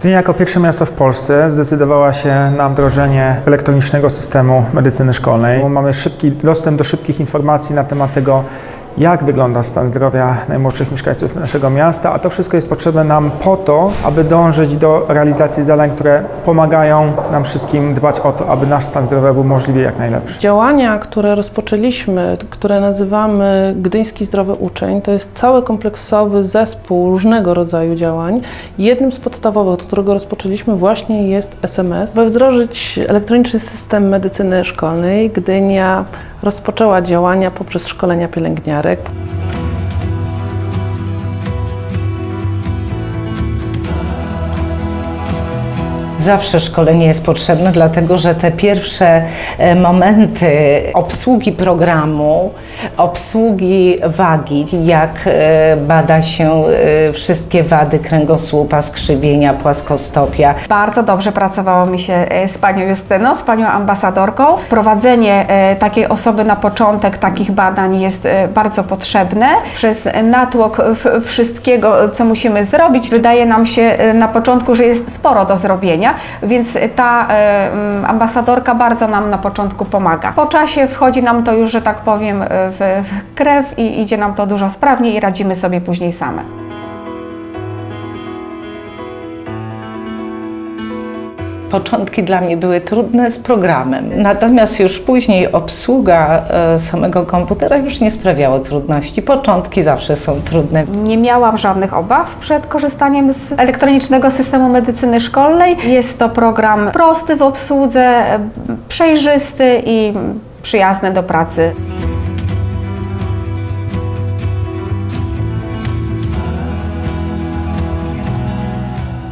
Gdynia jako pierwsze miasto w Polsce zdecydowała się na wdrożenie elektronicznego systemu medycyny szkolnej. Mamy szybki dostęp do szybkich informacji na temat tego, jak wygląda stan zdrowia najmłodszych mieszkańców naszego miasta, a to wszystko jest potrzebne nam po to, aby dążyć do realizacji zadań, które pomagają nam wszystkim dbać o to, aby nasz stan zdrowia był możliwie jak najlepszy. Działania, które rozpoczęliśmy, które nazywamy Gdyński Zdrowy Uczeń, to jest cały kompleksowy zespół różnego rodzaju działań. Jednym z podstawowych, od którego rozpoczęliśmy właśnie jest SMS. By wdrożyć elektroniczny system medycyny szkolnej, Gdynia rozpoczęła działania poprzez szkolenia pielęgniarek. Zawsze szkolenie jest potrzebne, dlatego że te pierwsze e, momenty obsługi programu, obsługi wagi, jak e, bada się e, wszystkie wady kręgosłupa, skrzywienia, płaskostopia, Bardzo dobrze pracowało mi się e, z panią Justyną, z panią ambasadorką. Wprowadzenie takiej osoby na początek takich badań jest bardzo potrzebne. Przez natłok wszystkiego, co musimy zrobić, wydaje nam się na początku, że jest sporo do zrobienia, więc ta ambasadorka bardzo nam na początku pomaga. Po czasie wchodzi nam to już, że tak powiem, w, krew i idzie nam to dużo sprawniej i radzimy sobie później same. Początki dla mnie były trudne z programem, natomiast już później obsługa e, samego komputera już nie sprawiało trudności. Początki zawsze są trudne. Nie miałam żadnych obaw przed korzystaniem z elektronicznego systemu medycyny szkolnej. Jest to program prosty w obsłudze, przejrzysty i przyjazny do pracy.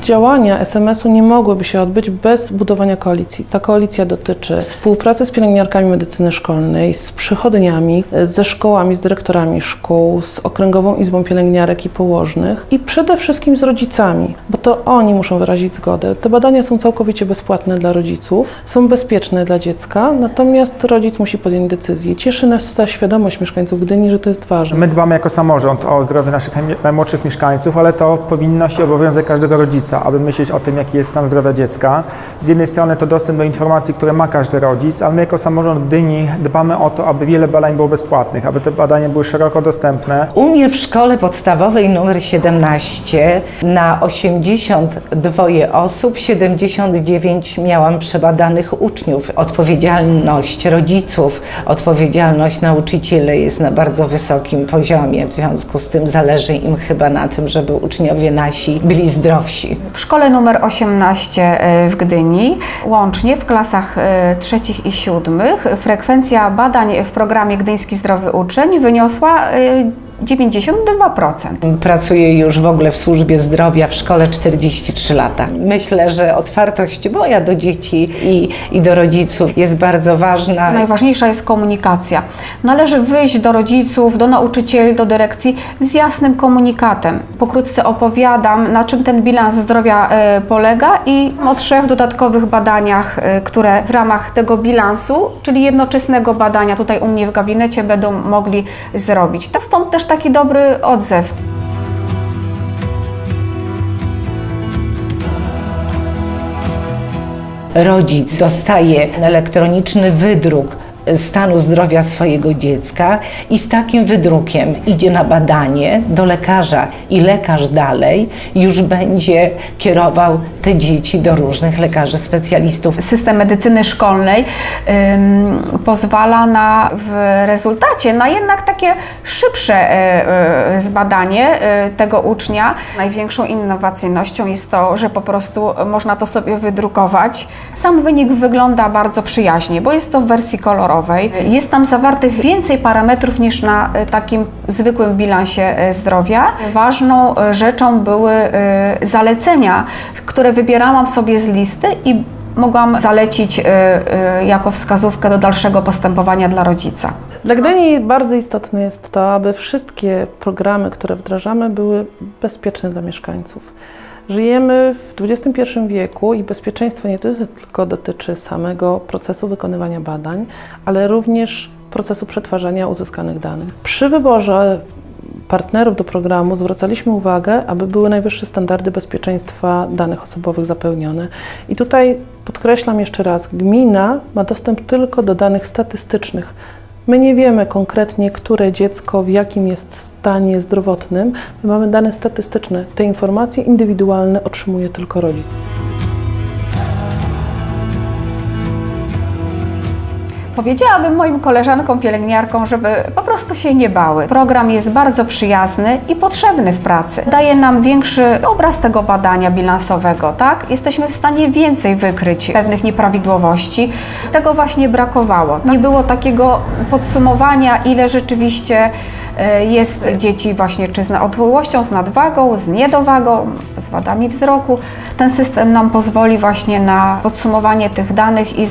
Działania SMS-u nie mogłyby się odbyć bez budowania koalicji. Ta koalicja dotyczy współpracy z pielęgniarkami medycyny szkolnej, z przychodniami, ze szkołami, z dyrektorami szkół, z Okręgową Izbą Pielęgniarek i Położnych i przede wszystkim z rodzicami, to oni muszą wyrazić zgodę. Te badania są całkowicie bezpłatne dla rodziców, są bezpieczne dla dziecka, natomiast rodzic musi podjąć decyzję. Cieszy nas ta świadomość mieszkańców Gdyni, że to jest ważne. My dbamy jako samorząd o zdrowie naszych najmłodszych mieszkańców, ale to powinność i obowiązek każdego rodzica, aby myśleć o tym, jaki jest stan zdrowia dziecka. Z jednej strony to dostęp do informacji, które ma każdy rodzic, ale my jako samorząd Gdyni dbamy o to, aby wiele badań było bezpłatnych, aby te badania były szeroko dostępne. U mnie w szkole podstawowej numer 17 na 82 osób 79 miałam przebadanych uczniów. Odpowiedzialność rodziców, odpowiedzialność nauczycieli jest na bardzo wysokim poziomie. W związku z tym zależy im chyba na tym, żeby uczniowie nasi byli zdrowsi. W szkole numer 18 e, w Gdyni, łącznie w klasach e, trzecich i siódmych, frekwencja badań w programie Gdyński Zdrowy Uczeń wyniosła e, 92%. Pracuję już w ogóle w służbie zdrowia w szkole 43 lata. Myślę, że otwartość moja do dzieci i, i do rodziców jest bardzo ważna. Najważniejsza jest komunikacja. Należy wyjść do rodziców, do nauczycieli, do dyrekcji z jasnym komunikatem. Pokrótce opowiadam, na czym ten bilans zdrowia e, polega i o trzech dodatkowych badaniach, e, które w ramach tego bilansu, czyli jednoczesnego badania tutaj u mnie w gabinecie będą mogli zrobić. Ta- Stąd też taki dobry odzew. Rodzic dostaje elektroniczny wydruk stanu zdrowia swojego dziecka i z takim wydrukiem idzie na badanie do lekarza i lekarz dalej już będzie kierował te dzieci do różnych lekarzy specjalistów. system medycyny szkolnej ym, pozwala na w rezultacie na jednak takie szybsze e, e, zbadanie e, tego ucznia. Największą innowacyjnością jest to, że po prostu można to sobie wydrukować. Sam wynik wygląda bardzo przyjaźnie, bo jest to w wersji kolorowej. Jest tam zawartych więcej parametrów niż na e, takim zwykłym bilansie e, zdrowia. Ważną e, rzeczą były zalecenia, które wybierałam sobie z listy i mogłam zalecić jako wskazówkę do dalszego postępowania dla rodzica. Dla Gdyni bardzo istotne jest to, aby wszystkie programy, które wdrażamy, były bezpieczne dla mieszkańców. Żyjemy w XXI wieku i bezpieczeństwo nie tylko dotyczy samego procesu wykonywania badań, ale również procesu przetwarzania uzyskanych danych. Przy wyborze partnerów do programu zwracaliśmy uwagę, aby były najwyższe standardy bezpieczeństwa danych osobowych zapełnione. I tutaj podkreślam jeszcze raz, gmina ma dostęp tylko do danych statystycznych. My nie wiemy konkretnie, które dziecko w jakim jest stanie zdrowotnym. My mamy dane statystyczne. Te informacje indywidualne otrzymuje tylko rodzic. Powiedziałabym moim koleżankom pielęgniarkom, żeby po prostu się nie bały. Program jest bardzo przyjazny i potrzebny w pracy. Daje nam większy obraz tego badania bilansowego, tak? Jesteśmy w stanie więcej wykryć pewnych nieprawidłowości. Tego właśnie brakowało. Nie było takiego podsumowania, ile rzeczywiście jest dzieci właśnie czy z otyłością, z nadwagą, z niedowagą, z wadami wzroku. Ten system nam pozwoli właśnie na podsumowanie tych danych i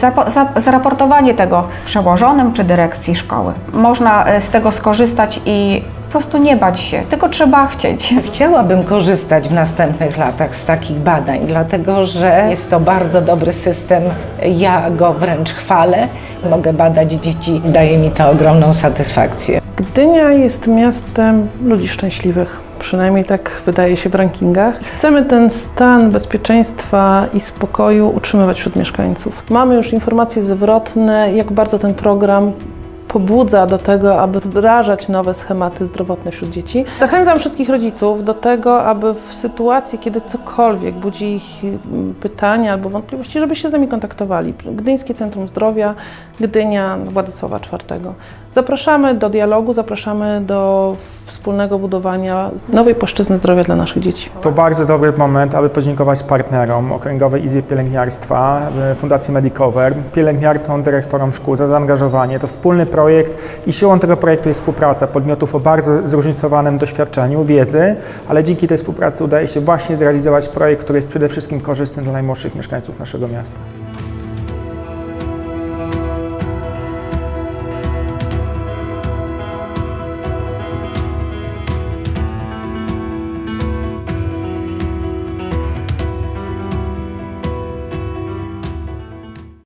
zaraportowanie tego przełożonym czy dyrekcji szkoły. Można e, z tego skorzystać i po prostu nie bać się, tylko trzeba chcieć. Chciałabym korzystać w następnych latach z takich badań, dlatego że jest to bardzo dobry system. Ja go wręcz chwalę. Mogę badać dzieci, daje mi to ogromną satysfakcję. Gdynia jest miastem ludzi szczęśliwych. Przynajmniej tak wydaje się w rankingach. Chcemy ten stan bezpieczeństwa i spokoju utrzymywać wśród mieszkańców. Mamy już informacje zwrotne, jak bardzo ten program pobudza do tego, aby wdrażać nowe schematy zdrowotne wśród dzieci. Zachęcam wszystkich rodziców do tego, aby w sytuacji, kiedy cokolwiek budzi ich mm, pytania albo wątpliwości, żeby się z nami kontaktowali. Gdyńskie Centrum Zdrowia, Gdynia, Władysława IV. Zapraszamy do dialogu, zapraszamy do wspólnego budowania nowej płaszczyzny zdrowia dla naszych dzieci. To bardzo dobry moment, aby podziękować partnerom Okręgowej Izbie Pielęgniarstwa, e, Fundacji Medicover, pielęgniarkom, dyrektorom szkół za zaangażowanie. To wspólny projekt i siłą tego projektu jest współpraca podmiotów o bardzo zróżnicowanym doświadczeniu, wiedzy, ale dzięki tej współpracy udaje się właśnie zrealizować projekt, który jest przede wszystkim korzystny dla najmłodszych mieszkańców naszego miasta.